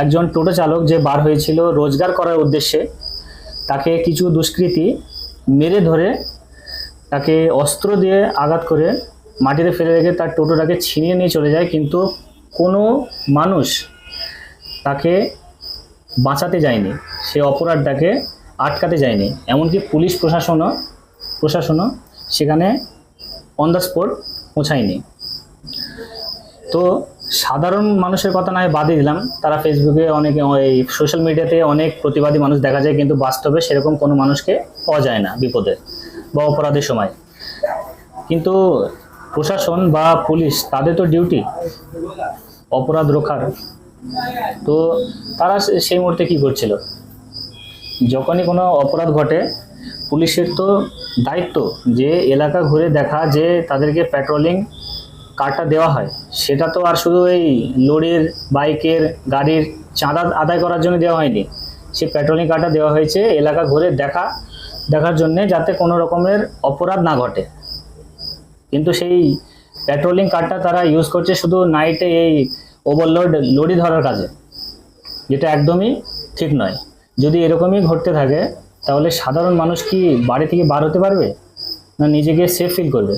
একজন টোটো চালক যে বার হয়েছিল রোজগার করার উদ্দেশ্যে, তাকে কিছু দুষ্কৃতী মেরে ধরে তাকে অস্ত্র দিয়ে আঘাত করে মাটিতে ফেলে রেখে তার টোটোটাকে ছিনিয়ে নিয়ে চলে যায়, কিন্তু কোনো মানুষ তাকে বাঁচাতে যায়নি। সে অপরাধটাকে আটকাতে যায়নি। এমনকি পুলিশ প্রশাসনও প্রশাসনও সেখানে অন দ্য স্পট পৌঁছায়নি। তো সাধারণ মানুষের কথা নয় বাদই দিলাম। তারা ফেসবুকে অনেক এই সোশ্যাল মিডিয়াতে অনেক প্রতিবাদী মানুষ দেখা যায়, কিন্তু বাস্তবে সেরকম কোনো মানুষকে পাওয়া যায় না বিপদে বা অপরাধের সময়। কিন্তু প্রশাসন বা পুলিশ, তাদের তো ডিউটি অপরাধ রোখার তো তারা সেই মুহূর্তে কি করছিল? যখনই কোনো অপরাধ ঘটে, পুলিশের তো দায়িত্ব যে এলাকা ঘুরে দেখা, যে তাদেরকে পেট্রোলিং কার্ডটা দেওয়া হয়, সেটা তো আর শুধু এই লরির, বাইকের, গাড়ির চাঁদা আদায় করার জন্য দেওয়া হয়নি। সেই পেট্রোলিং কার্ডটা দেওয়া হয়েছে এলাকা ঘুরে দেখা, দেখার জন্য যাতে কোনো রকমের অপরাধ না ঘটে। কিন্তু সেই পেট্রোলিং কার্ডটা তারা ইউজ করছে শুধু নাইটে এই ওভারলোড লরি ধরার কাজে, যেটা একদমই ঠিক নয়। যদি এরকমই ঘটতে থাকে, তাহলে সাধারণ মানুষ কি বাড়ি থেকে বার হতে পারবে? না নিজেকে সেফ ফিল করবে?